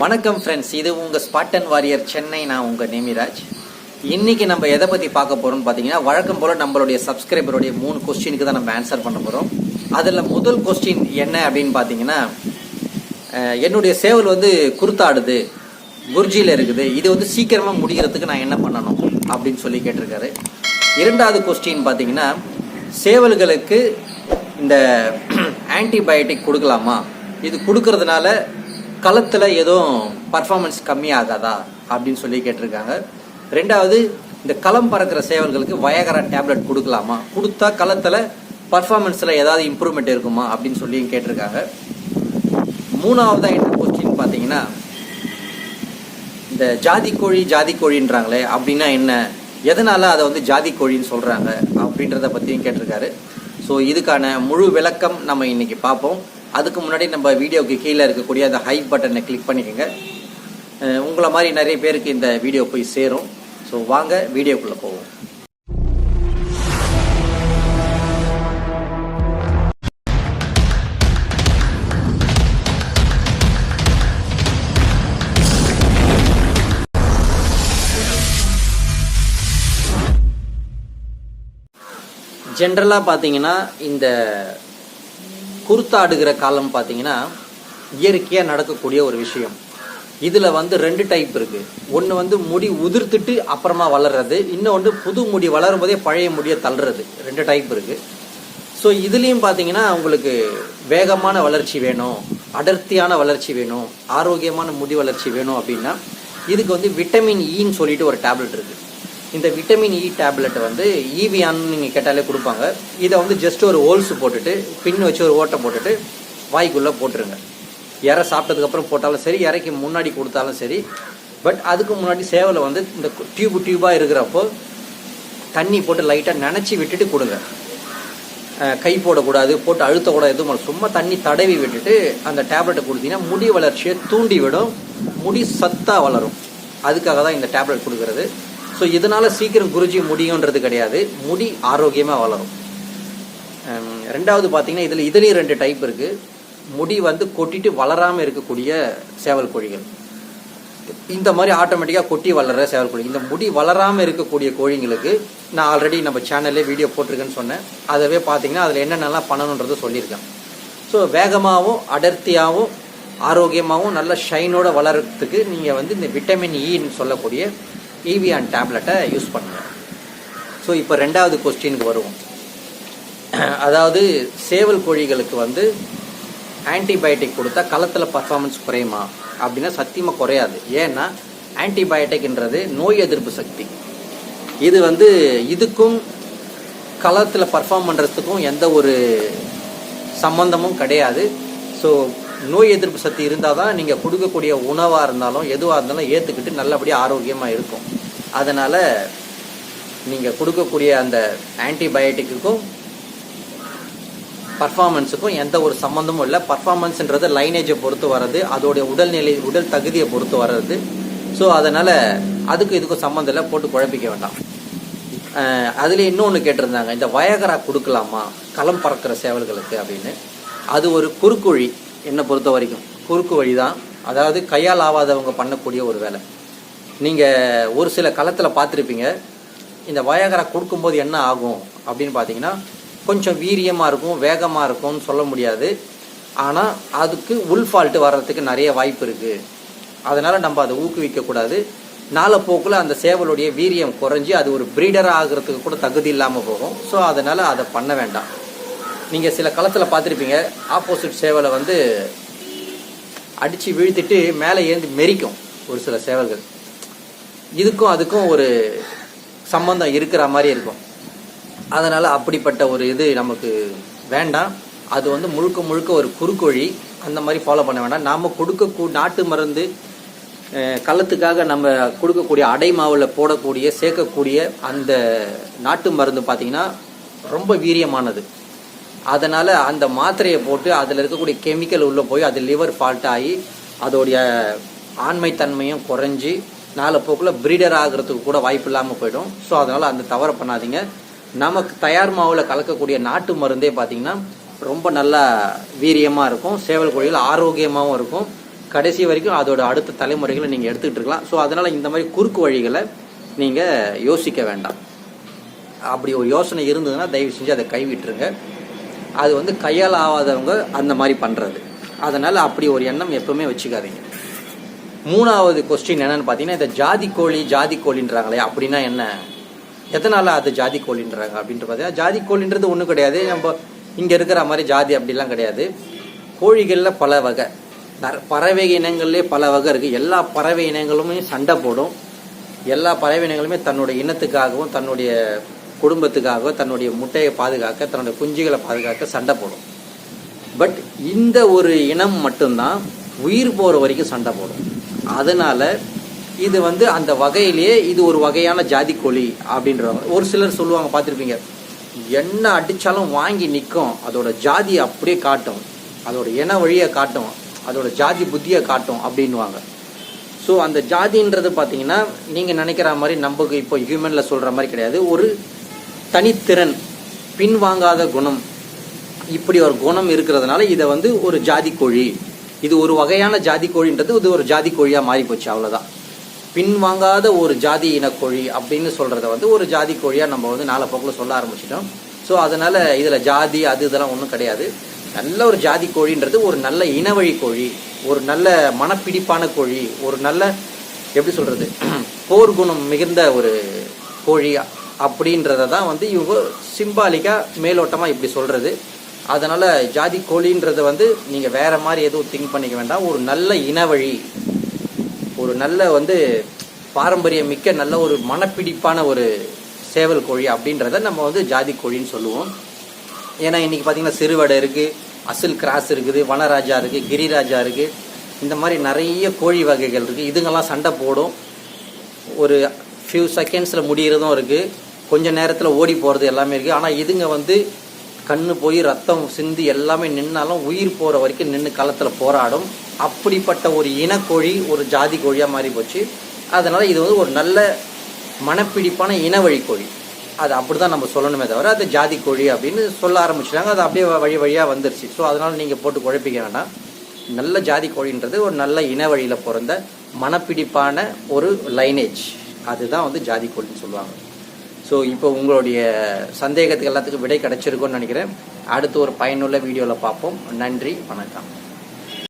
வணக்கம் ஃப்ரெண்ட்ஸ் இது உங்கள் ஸ்பாட்டன் வாரியர் சென்னை நான் உங்கள் நேமிராஜ். இன்றைக்கி நம்ம எதை பற்றி பார்க்க போகிறோம்னு பார்த்தீங்கன்னா வழக்கம் போல் நம்மளுடைய சப்ஸ்கிரைபருடைய மூணு கொஸ்டினுக்கு தான் நம்ம ஆன்சர் பண்ண போகிறோம் அதில் முதல் கொஸ்டின் என்ன அப்படின்னு பார்த்தீங்கன்னா என்னுடைய சேவல் வந்து குருத்தாடுது குர்ஜியில் இருக்குது. இது வந்து சீக்கிரமாக முடிகிறதுக்கு நான் என்ன பண்ணணும் அப்படின்னு சொல்லி கேட்டிருக்காரு. இரண்டாவது கொஸ்டின் பார்த்தீங்கன்னா சேவல்களுக்கு இந்த ஆன்டிபயோட்டிக் கொடுக்கலாமா? இது கொடுக்கறதுனால களத்தில் எதுவும் பர்ஃபார்மன்ஸ் கம்மியாகாதா அப்படின்னு சொல்லி கேட்டிருக்காங்க. ரெண்டாவது இந்த களம் பறக்கிற சேவல்களுக்கு வயகரா டேப்லெட் கொடுக்கலாமா? கொடுத்தா களத்தில் பர்ஃபார்மன்ஸில் ஏதாவது இம்ப்ரூவ்மெண்ட் இருக்குமா அப்படின்னு சொல்லி கேட்டிருக்காங்க. மூணாவதாக என்ன கொஸ்டின் பார்த்தீங்கன்னா இந்த ஜாதி கோழி ஜாதி கோழின்றாங்களே அப்படின்னா என்ன? எதனால் அதை வந்து ஜாதி கோழின்னு சொல்கிறாங்க அப்படின்றத பற்றியும் கேட்டிருக்காரு. ஸோ இதுக்கான முழு விளக்கம் நம்ம இன்றைக்கி பார்ப்போம். அதுக்கு முன்னாடி நம்ம வீடியோவுக்கு கீழே இருக்கக்கூடிய அந்த ஹை பட்டனை கிளிக் பண்ணிக்கோங்க. உங்களை மாதிரி நிறைய பேருக்கு இந்த வீடியோ போய் சேரும். ஸோ வாங்க வீடியோக்குள்ளே போவோம். ஜென்ரலாக பார்த்தீங்கன்னா இந்த குருத்தாடுகிற காலம் பார்த்தீங்கன்னா இயற்கையாக நடக்கக்கூடிய ஒரு விஷயம். இதில் வந்து ரெண்டு டைப் இருக்குது ஒன்று வந்து முடி உதிர்த்துட்டு அப்புறமா வளர்றது இன்னொன்று புது முடி வளரும் போதே பழைய முடியை தள்ளுறது. ரெண்டு டைப் இருக்கு. ஸோ இதுலேயும் பார்த்தீங்கன்னா உங்களுக்கு வேகமான வளர்ச்சி வேணும் அடர்த்தியான வளர்ச்சி வேணும் ஆரோக்கியமான முடி வளர்ச்சி வேணும் அப்படின்னா இதுக்கு வந்து விட்டமின் ஈன்னு e சொல்லிட்டு ஒரு டேப்லெட் இருக்குது இந்த விட்டமின் இ டேப்லெட் வந்து ஈவியான்னு நீங்கள் கேட்டாலே கொடுப்பாங்க. இதை வந்து ஜஸ்ட் ஒரு ஹோல்ஸ் போட்டுட்டு பின் வச்சு ஒரு ஓட்டை போட்டுட்டு வாய்க்குள்ளே போட்டுருங்க. இற சாப்பிட்டதுக்கப்புறம் போட்டாலும் சரி இறைக்கு முன்னாடி கொடுத்தாலும் சரி. பட் அதுக்கு முன்னாடி சேவலை வந்து இந்த டியூப் டியூபாக இருக்கிறப்போ தண்ணி போட்டு லைட்டாக நினச்சி விட்டுட்டு கொடுங்க. கை போடக்கூடாது போட்டு அழுத்தக்கூடாது எதுவும் பண்ண- சும்மா தண்ணி தடவி விட்டுட்டு அந்த டேப்லெட்டை கொடுத்தீங்கன்னா முடி வளர்ச்சியை தூண்டி விடும் முடி சத்தாக வளரும். அதுக்காக தான் இந்த டேப்லெட் கொடுக்கறது. ஸோ இதனால் சீக்கிரம் குருஜி முடியுன்றது கிடையாது. முடி ஆரோக்கியமாக வளரும். ரெண்டாவது பார்த்தீங்கன்னா இதில் இதுலேயும் ரெண்டு டைப் இருக்குது முடி வந்து கொட்டிட்டு வளராமல் இருக்கக்கூடிய சேவல் கோழிகள். இந்த மாதிரி ஆட்டோமேட்டிக்காக கொட்டி வளர்கிற சேவல் கோழி. இந்த முடி வளராமல் இருக்கக்கூடிய கோழிங்களுக்கு நான் ஆல்ரெடி நம்ம சேனல்லே வீடியோ போட்டிருக்கேன்னு சொன்னேன். அதவே பார்த்தீங்கன்னா அதில் என்னென்னலாம் பண்ணணுன்றதை சொல்லியிருக்கேன். ஸோ வேகமாகவும் அடர்த்தியாகவும் ஆரோக்கியமாகவும் நல்ல ஷைனோட வளர்கிறதுக்கு நீங்கள் வந்து இந்த விட்டமின் ஈன்னு e சொல்லக்கூடிய ஈவியான் டேப்லெட்டை யூஸ் பண்ணுங்கள் ஸோ இப்போ ரெண்டாவது கொஸ்டினுக்கு வருவோம். அதாவது சேவல் கோழிகளுக்கு வந்து ஆன்டிபயோட்டிக் கொடுத்தா களத்தில் பர்ஃபார்மன்ஸ் குறையுமா? அப்படின்னா சத்தியமாக குறையாது. ஏன்னா ஆன்டிபயோட்டிக்ன்றது நோய் எதிர்ப்பு சக்தி. இது வந்து இதுக்கும் களத்தில் பர்ஃபார்ம் பண்ணுறதுக்கும் எந்த ஒரு சம்பந்தமும் கிடையாது. ஸோ நோய் எதிர்ப்பு சக்தி இருந்தால் தான் நீங்கள் கொடுக்கக்கூடிய உணவாக இருந்தாலும் எதுவாக இருந்தாலும் ஏற்றுக்கிட்டு நல்லபடியாக ஆரோக்கியமாக இருக்கும். அதனால் நீங்கள் கொடுக்கக்கூடிய அந்த ஆன்டிபயோட்டிக்குக்கும் பர்ஃபார்மன்ஸுக்கும் எந்த ஒரு சம்மந்தமும் இல்லை. பர்ஃபார்மன்ஸுன்றது லைனேஜை பொறுத்து வர்றது அதோடைய உடல்நிலை உடல் தகுதியை பொறுத்து வர்றது. ஸோ அதனால் அதுக்கும் இதுக்கும் சம்மந்தம் இல்லை போட்டு குழப்பிக்க வேண்டாம். அதில் இன்னொன்று கேட்டிருந்தாங்க இந்த வயகரா கொடுக்கலாமா? களம் பறக்கிற சேவல்களுக்கு அப்படின்னு. அது ஒரு குறுக்கு வழி என்னை பொறுத்த வரைக்கும். குறுக்கு வழி தான். அதாவது கையால் ஆகாதவங்க பண்ணக்கூடிய ஒரு வேலை. நீங்கள் ஒரு சில களத்தில் பார்த்துருப்பீங்க. இந்த வயகரா கொடுக்கும்போது என்ன ஆகும் அப்படின்னு பார்த்தீங்கன்னா கொஞ்சம் வீரியமாக இருக்கும் வேகமாக இருக்கும்னு சொல்ல முடியாது. ஆனால் அதுக்கு உள் ஃபால்ட்டு வர்றதுக்கு நிறைய வாய்ப்பு இருக்குது அதனால் நம்ம அதை ஊக்குவிக்கக்கூடாது நாளப்போக்கில் அந்த சேவலுடைய வீரியம் குறைஞ்சி அது ஒரு பிரீடராக ஆகிறதுக்கு கூட தகுதி இல்லாமல் போகும். ஸோ அதனால் அதை பண்ண வேண்டாம். நீங்கள் சில களத்தில் பார்த்துருப்பீங்க. ஆப்போசிட் சேவலை வந்து அடித்து வீழ்த்திட்டு மேலே ஏந்து மெரிக்கும் ஒரு சில சேவல்கள். இதுக்கும் அதுக்கும் ஒரு சம்பந்தம் இருக்கிற மாதிரி இருக்கும். அதனால் அப்படிப்பட்ட ஒரு இது நமக்கு வேண்டாம். அது வந்து முழுக்க முழுக்க ஒரு குறுக்கொழி. அந்த மாதிரி ஃபாலோ பண்ண வேண்டாம். நாம் கொடுக்க நாட்டு மருந்து கள்ளத்துக்காக நம்ம கொடுக்கக்கூடிய அடை மாவில் போடக்கூடிய சேர்க்கக்கூடிய அந்த நாட்டு மருந்து பார்த்திங்கன்னா ரொம்ப வீரியமானது. அதனால் அந்த மாத்திரையை போட்டு அதில் இருக்கக்கூடிய கெமிக்கல் உள்ளே போய் அது லிவர் ஃபால்ட் ஆகி அதோடைய ஆண்மைத்தன்மையும் குறைஞ்சி நாலு போக்கில் பிரீடர் ஆகிறதுக்கு கூட வாய்ப்பு இல்லாமல் போயிடும். ஸோ அதனால் அந்த தவறை பண்ணாதீங்க. நமக்கு தயார் மாவில் கலக்கக்கூடிய நாட்டு மருந்தே பார்த்தீங்கன்னா ரொம்ப நல்லா வீரியமாக இருக்கும். சேவல் கோழிகள் ஆரோக்கியமாகவும் இருக்கும். கடைசி வரைக்கும் அதோட அடுத்த தலைமுறைகளை நீங்கள் எடுத்துக்கிட்டு இருக்கலாம். ஸோ அதனால் இந்த மாதிரி குறுக்கு வழிகளை நீங்கள் யோசிக்க வேண்டாம். அப்படி ஒரு யோசனை இருந்ததுன்னா தயவு செஞ்சு அதை கைவிட்டுருங்க. அது வந்து கையால் ஆகாதவங்க அந்த மாதிரி பண்ணுறது அதனால் அப்படி ஒரு எண்ணம் எப்பவுமே வச்சுக்காதீங்க. மூணாவது கொஸ்டின் என்னன்னு பார்த்தீங்கன்னா இந்த ஜாதி கோழி ஜாதி கோழின்றாங்களே அப்படின்னா என்ன? எதனால அது ஜாதி கோழின்றாங்க அப்படின்ட்டு பார்த்தீங்கன்னா ஜாதி கோழின்றது ஒன்றும் கிடையாது. நம்ம இங்கே இருக்கிற மாதிரி ஜாதி அப்படிலாம் கிடையாது. கோழிகளில் பல வகை. பறவை இனங்கள்லேயே பல வகை இருக்குது எல்லா பறவை இனங்களுமே சண்டை போடும். எல்லா பறவை இனங்களுமே தன்னுடைய இனத்துக்காகவும் தன்னுடைய குடும்பத்துக்காக தன்னுடைய முட்டையை பாதுகாக்க தன்னுடைய குஞ்சுகளை பாதுகாக்க சண்டை போடும். பட் இந்த ஒரு இனம் மட்டும்தான் உயிர் போகிற வரைக்கும் சண்டை போடும். அதனால இது வந்து அந்த வகையிலேயே இது ஒரு வகையான ஜாதி கோழி அப்படின்றவங்க ஒரு சிலர் சொல்லுவாங்க பார்த்துருப்பீங்க. என்ன அடித்தாலும் வாங்கி நிற்கும் அதோட ஜாதி அப்படியே காட்டும் அதோட இன வழியை காட்டும் அதோட ஜாதி புத்தியை காட்டும் அப்படின்வாங்க ஸோ அந்த ஜாதின்றது பார்த்தீங்கன்னா நீங்கள் நினைக்கிற மாதிரி நமக்கு இப்போ ஹியூமனில் சொல்கிற மாதிரி கிடையாது. ஒரு தனித்திறன் பின்வாங்காத குணம் இப்படி ஒரு குணம் இருக்கிறதுனால இதை வந்து ஒரு ஜாதி கோழி இது ஒரு வகையான ஜாதி கோழின்றது இது ஒரு ஜாதி கோழியாக மாறி போச்சு அவ்வளோதான் பின்வாங்காத ஒரு ஜாதி இனக்கோழி அப்படின்னு சொல்கிறத வந்து ஒரு ஜாதி கோழியாக நம்ம வந்து நாலு போக்கில் சொல்ல ஆரம்பிச்சிட்டோம். ஸோ அதனால் இதில் ஜாதி அது இதெல்லாம் ஒன்றும் கிடையாது. நல்ல ஒரு ஜாதி கோழின்றது ஒரு நல்ல இனவழி கோழி ஒரு நல்ல மனப்பிடிப்பான கோழி ஒரு நல்ல எப்படி சொல்கிறது போர் குணம் மிகுந்த ஒரு கோழி அப்படின்றத தான் வந்து இவங்க சிம்பாலிக்காக மேலோட்டமாக இப்படி சொல்கிறது அதனால் ஜாதி கோழின்றத வந்து நீங்கள் வேறு மாதிரி எதுவும் திங்க் பண்ணிக்க வேண்டாம். ஒரு நல்ல இனவழி ஒரு நல்ல வந்து பாரம்பரியம் மிக்க நல்ல ஒரு மனப்பிடிப்பான ஒரு சேவல் கோழி அப்படின்றத நம்ம வந்து ஜாதி கோழின்னு சொல்லுவோம். ஏன்னா இன்றைக்கி பார்த்தீங்கன்னா சிறுவடை இருக்குது அசில் கிராஸ் இருக்குது வனராஜா இருக்குது கிரிராஜா இருக்குது இந்த மாதிரி நிறைய கோழி வகைகள் இருக்குது இதுங்கெல்லாம் சண்டை போடும். ஒரு ஃபியூ செகண்ட்ஸில் முடிகிறதும் இருக்குது கொஞ்சம் நேரத்தில் ஓடி போகிறது எல்லாமே இருக்குது ஆனால் இதுங்க வந்து கண்ணு போய் ரத்தம் சிந்தி எல்லாமே நின்னாலும் உயிர் போகிற வரைக்கும் நின்று களத்தில் போராடும். அப்படிப்பட்ட ஒரு இனக்கோழி ஒரு ஜாதி கோழியாக மாறி போச்சு. அதனால் இது வந்து ஒரு நல்ல மனப்பிடிப்பான இனவழி கோழி. அது அப்படி தான் நம்ம சொல்லணுமே தவிர அது ஜாதி கோழி அப்படின்னு சொல்ல ஆரம்பிச்சிட்டாங்க. அது அப்படியே வழி வழியாக வந்துருச்சு. ஸோ அதனால் நீங்கள் போட்டு குழப்பிக்க வேண்டாம். நல்ல ஜாதி கோழின்றது ஒரு நல்ல இனவழியில் பிறந்த மனப்பிடிப்பான ஒரு லைனேஜ் அதுதான் வந்து ஜாதி கோழின்னு சொல்லுவாங்க. ஸோ இப்போ உங்களுடைய சந்தேகத்துக்கு எல்லாத்துக்கும் விடை கிடைச்சிருக்கும்னு நினைக்கிறேன். அடுத்து ஒரு பயனுள்ள வீடியோவில் பார்ப்போம். நன்றி வணக்கம்.